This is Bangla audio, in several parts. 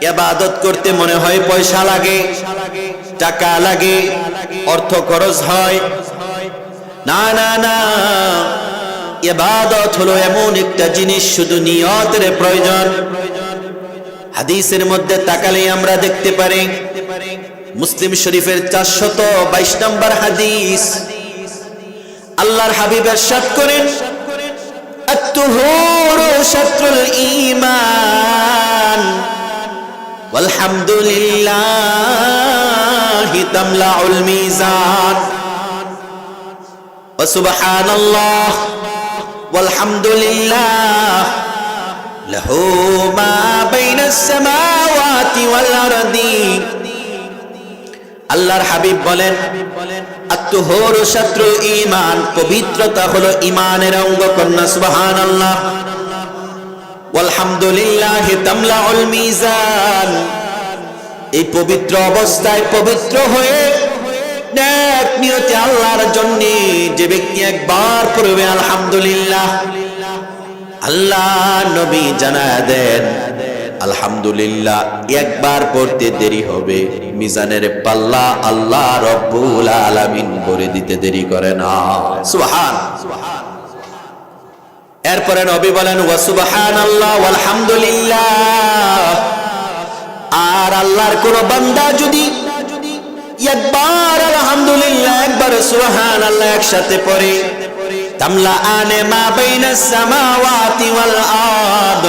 এবাদত করতে মনে হয় পয়সা লাগে, টাকা লাগে, অর্থ খরচ হয়। না না না এবাদত হলো এমন একটা জিনিস শুধু নিয়তের প্রয়োজন। হাদিসের মধ্যে তাকালে আমরা দেখতে পারি, মুসলিম শরীফের চারশত বাইশ নম্বর হাদিস, আল্লাহর হাবিবের সাত করেন ইমান والحمد لله تملع الميزان وسبحان الله والحمد لله মা ما بين السماوات والأرض আল্লাহর হাবিব বলেন আত্মহর শত্রু ইমান পবিত্রতা হলো ইমানের অঙ্গ কন্যা সুবহানাল্লাহ আলহামদুলিল্লাহ তামলাউল মিজান। এই পবিত্র অবস্থায় পবিত্র হয়ে নেক নিয়তে আল্লাহর জন্য যে ব্যক্তি একবার পড়বে আলহামদুলিল্লাহ, আল্লাহ নবী জানা দেন, আলহামদুলিল্লাহ, একবার পড়তে দেরি হবে। মিজানের পাল্লা আল্লাহ রব্বুল আলামিন করে দিতে দেরি করে না। সুবহান। এরপরে নবী বলেন, ওয়া সুবহান আল্লাহ আলহামদুলিল্লাহ আর আল্লাহর কোন বান্দা যদি একবার আলহামদুলিল্লাহ, একবার সুবহান আল্লাহ একসাথে পড়ে, তামলা আনে মা বাইনাস সামাওয়াতি ওয়াল আরদ।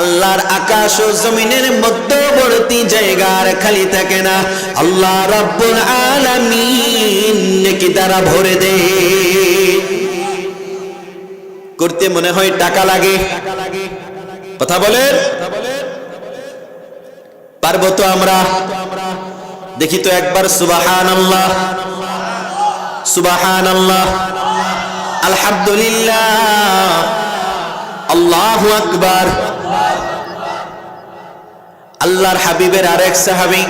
আল্লাহর আকাশ ও জমিনের মধ্যবর্তী জায়গার খালি থাকে না। আল্লাহ রাব্বুল আলামিন নাকি তারা ভরে দে। করতে মনে হয় টাকা লাগে। কথা বলেন? পারব তো আমরা? দেখি তো একবার সুবাহান আল্লাহ সুবাহান আল্লাহ আলহামদুলিল্লাহ। আল্লাহ আকবার। আল্লাহর হাবিবের আরেক সাহাবি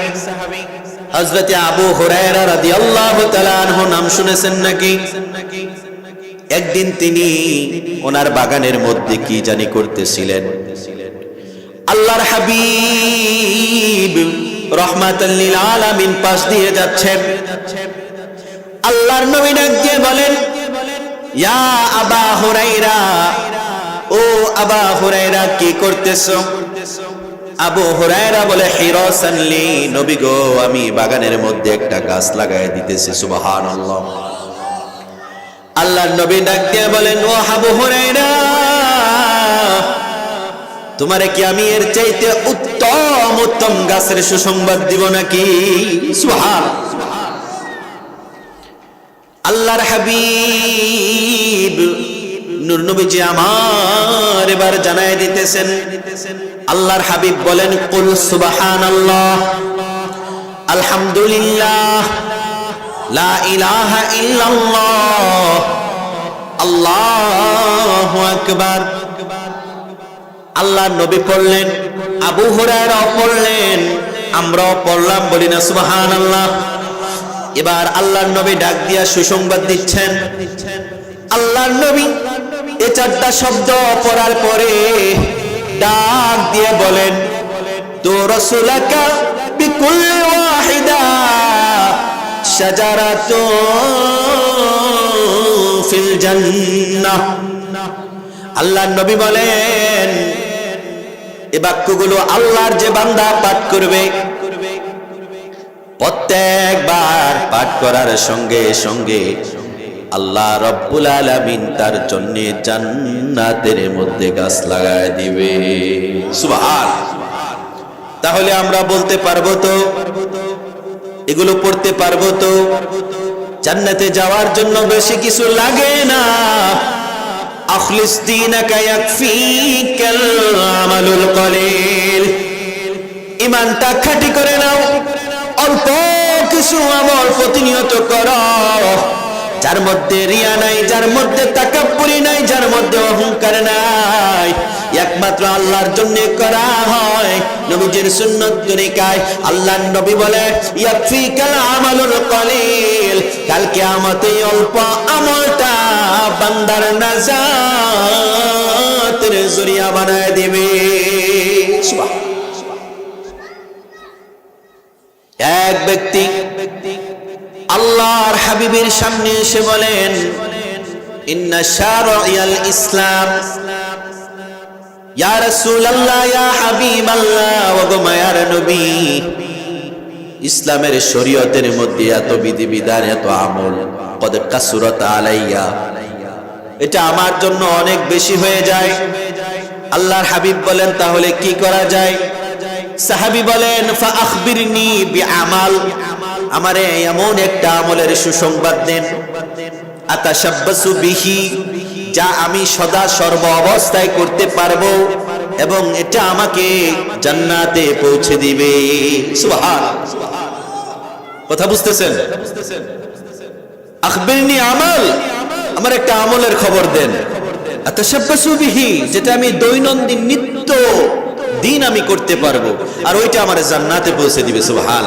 হজরতে আবু হুরায়রা রাদিয়াল্লাহু তাআলা আনহু নাম শুনেছেন নাকি? একদিন তিনি ওনার বাগানের মধ্যে কি জানি করতেছিলেন। আল্লাহর হাবিব রহমাতাল্লিল আলামিন পাশ দিয়ে যাচ্ছেন। আল্লাহর নবী ডাক বলেন, ইয়া আবা হুরাইরা, ও আবা হুরাইরা, কি করতেছো? আবু হুরায়রা বলে হিরসানলি নবী গো, আমি বাগানের মধ্যে একটা গাছ লাগাই দিতেছি, সুবহানাল্লাহ। আল্লাহর নবী ডাক বলেন, ও হাবু হুরায়রা, তোমারে কি আমি এর চাইতে উত্তম উত্তম গাছের সুসংবাদ দিব নাকি? সুবহান। আল্লাহর হাবিব নূর নবীজি আমার এবার জানায় দিতেছেন। আল্লাহর হাবিব বলেন, কুল সুবহানাল্লাহ, আলহামদুলিল্লাহ আল্লাহু নবী পড়লেন, আবু হুরায়রা পড়লেন, আমরাও পড়লাম বলি না, সুবহানাল্লাহ। এবার আল্লাহর নবী ডাক দিয়া সুসংবাদ দিচ্ছেন। আল্লাহর নবী এ চারটা শব্দ পড়ার পরে ডাক দিয়ে বলেন, তো রসুলাকা বিকুল্লি ওয়াহিদা শাজারাতু ফিল জান্নাহ। আল্লাহর নবী বলেন, এ বাক্যগুলো আল্লাহর যে বান্দা পাঠ করবে, প্রত্যেকবার পাঠ করার সঙ্গে সঙ্গে আল্লাহ রব্বুল আলামিন তার জন্য জান্নাতের মধ্যে গাছ লাগায় দিবে। সুবহান। তাহলে আমরা বলতে পারব তো এগুলো পড়তে পারব তো। জান্নাতে যাওয়ার জন্য বেশি কিছু লাগে না। আখলিস দীনাকা ইয়াকফিকাল আমালুল কলিল। ইমানটা খাঁটি করে নাও, অল্প কিছু আমল প্রতিনিয়ত করো। যার মধ্যে রিয়া নাই, যার মধ্যে তাকাব্বুরি নাই, যার মধ্যে অহংকার নাই। একমাত্র আল্লাহর জন্য করা হয়, নবীজির সুন্নত তরিকায়। আল্লাহর নবী বলে, ইয়াকফিকাল আমালুল কলিল, কাল কিয়ামতে অল্প আমলটা বান্দার নাজাতের জরিয়া বানায় দিবে। এক ব্যক্তি আল্লাহর হাবিবের সামনে এসে বলেন ইসলামের শরীয়তের মধ্যে এত এত আমল, কদ আলাইয়া। এটা আমার জন্য অনেক বেশি হয়ে যায়। আল্লাহর হাবিব বলেন, তাহলে কি করা যায়? সাহাবি বলেন, ফা বিআমাল। আমারে এমন একটা আমলের সুসংবাদ দেন। আতাশাব্বাসু বিহি, যা আমি সদা সর্ব অবস্থায় করতে পারব এবং এটা আমাকে জান্নাতে পৌঁছে দিবে। সুবহান কথা বুঝতেছেন? আখবিরনি আমাল, আমার একটা আমলের খবর দেন। আতাশাব্বাসু বিহি, যেটা আমি দৈনন্দিন নিত্য দিন আমি করতে পারব, আর ওইটা আমার জান্নাতে পৌঁছে দিবে সুবহান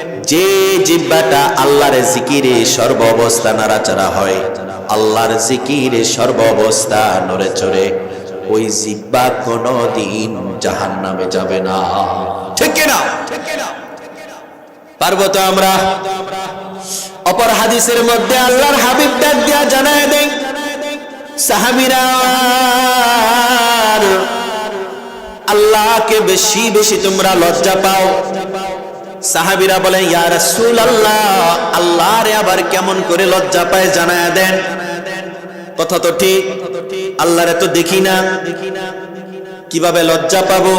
যে জিব্বাটা আল্লাহর জিকিরে সর্ব অবস্থা নাড়াচাড়া হয়, আল্লাহর জিকিরে সর্ব অবস্থা নড়ে চড়ে, ওই জিব্বা কোনদিন জাহান নামে যাবে না। ঠিক কিনা? পারব তো আমরা? অপর হাদিসের মধ্যে আল্লাহর হাবিব ডাক দিয়া জানায় দেয় সাহাবিরা, আল্লাহকে বেশি বেশি তোমরা লজ্জা পাও। সাহাবিরা বলে ইয়া রাসূল আল্লাহ আল্লাহরে আবার কেমন করে লজ্জা পায় জানায় দেন। কথা তো ঠিক, আল্লাহরে তো দেখি না। কীভাবে লজ্জা পাবো?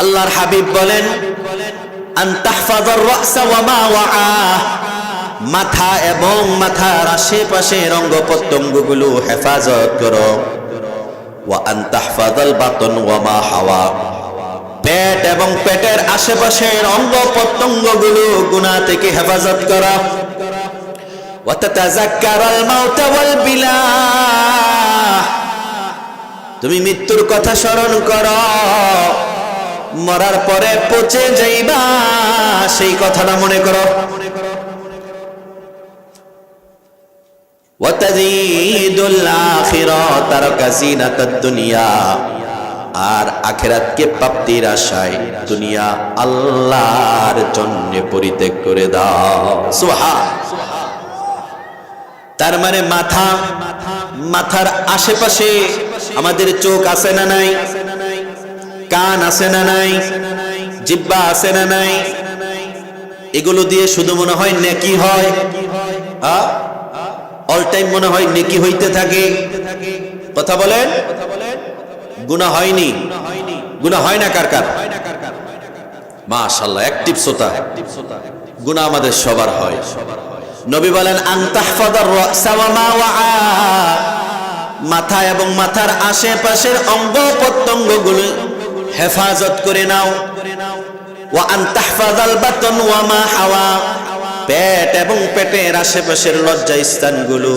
আল্লাহর হাবিব বলেন মাথা এবং মাথার আশেপাশের অঙ্গ প্রত্যঙ্গগুলো হেফাজত করো। ওয়া আন তাহফাজাল বাতন ওয়া মা হাওয়া। পেট এবং পেটের আশেপাশের অঙ্গ প্রত্যঙ্গগুলো গুনাহ থেকে হেফাজত করা। তুমি মৃত্যুর কথা স্মরণ কর। মরার পরে পচে যাইবা, সেই কথাটা মনে করো। ওয়াতাজিদুল আখিরাতারকা জিনাতাদ দুনিয়া। আর আখেরাতকে প্রাপ্তির আশায় দুনিয়া আল্লাহর জন্য পরিত্যাগ করে দাও। তার মানে মাথা, মাথার আশেপাশে আমাদের চোখ আছে না নাই? কান আছে না নাই? জিব্বা আছে না নাই? এগুলো দিয়ে শুধু মনে হয় নেকি হয়। অল টাইম মনে হয় নেকি হইতে থাকে। কথা বলেন? গুণা হয়নি। গুণা হয় না কার কার? মাশাল্লাহ অ্যাক্টিভ শ্রোতা। গুণা আমাদের সবার হয়। নবী বলেন মাথা এবং মাথার আশেপাশের অঙ্গ প্রত্যঙ্গগুলো হেফাজত করে নাও। পেট এবং পেটের আশেপাশের লজ্জা স্থানগুলো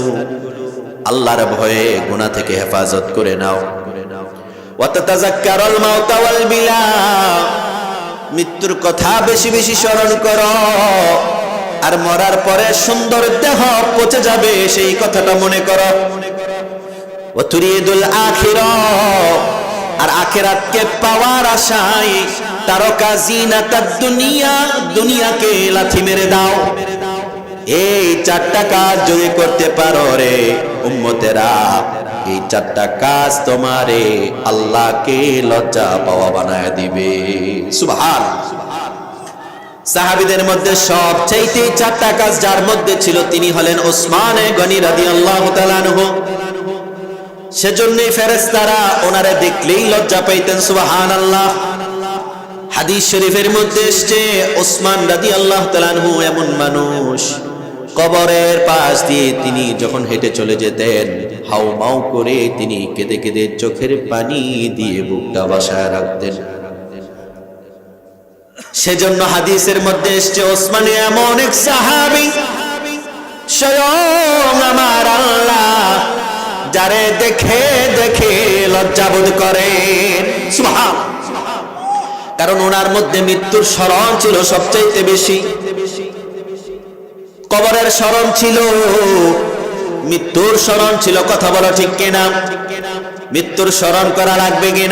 আল্লাহর ভয়ে গুনাহ থেকে হেফাজত করে নাও ওয়া তাতাযাক্কারুল মাউতা ওয়াল বিলা মৃত্যুর কথা বেশি বেশি স্মরণ করো। আর মরার পরে সুন্দর দেহ পচে যাবে, সেই কথাটা মনে করো। আর আখেরাতকে পাওয়ার আশায় তারকা জিনাতাদ দুনিয়া, দুনিয়াকে লাথি মেরে দাও। এই চারটা কাজ যদি করতে পারো রে উম্মতেরা। এই চারটা কাজ তোমারে আল্লাহকে লজ্জা পাওয়া বানায় দিবে। সুবহান। সাহাবিদের মধ্যে সবচাইতে চারটা কাজ যার মধ্যে ছিল তিনি হলেন ওসমান গনি তাআলা আনহু। সেজন্যই ফেরেশতারা ওনারে দেখলেই লজ্জা পাইতেন সুবাহান আল্লাহ হাদিস শরীফের মধ্যে এসছে, ওসমান রাদিয়াল্লাহু তাআলা আনহু এমন মানুষ। কবরের পাশ দিয়ে তিনি যখন হেঁটে চলে যেতেন, হাউ মাউ করে তিনি কেঁদে কেঁদে চোখের পানি দিয়ে বুকটা বাসায় রাখতেন। সেজন্য হাদিসের মধ্যে এসছে, ওসমান এমন এক সাহাবি, স্বয়ং আমার আল্লাহ, যারে দেখে দেখে লজ্জাবোধ করেন। সুবহান। কারণ ওনার মধ্যে মৃত্যুর স্মরণ ছিল সবচাইতে বেশি। কবরের স্মরণ ছিল। মৃত্যুর স্মরণ ছিল, কথা বলো ঠিক কেনা? মৃত্যুর স্মরণ করা লাগবে কিনা?